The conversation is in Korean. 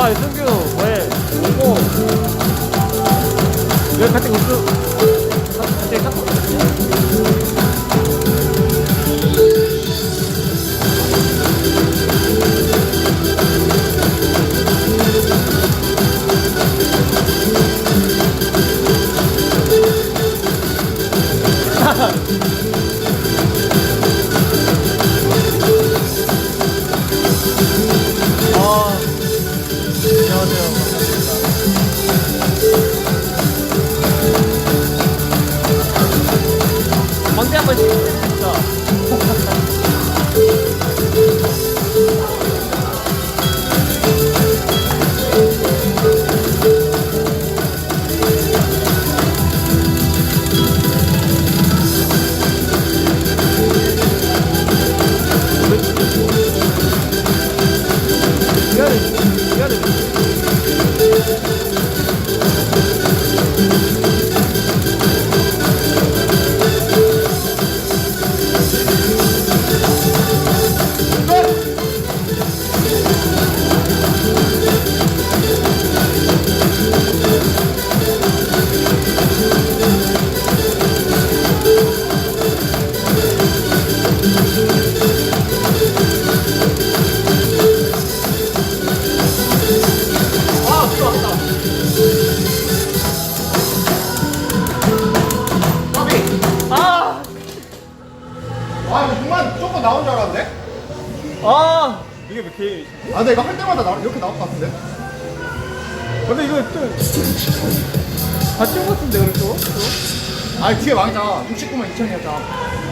와 유승규 왜? 오고. 왜 같이 웃음 같이 깎고 아 광대 한번 조금 나온 줄 알았는데? 아! 이게 왜 이렇게 아, 근데 이거 할 때마다 나, 이렇게 나올 것 같은데? 근데 이거 좀 다친 것 같은데 그래도? 아, 뒤에 망했잖아. 69만 2천이었잖아.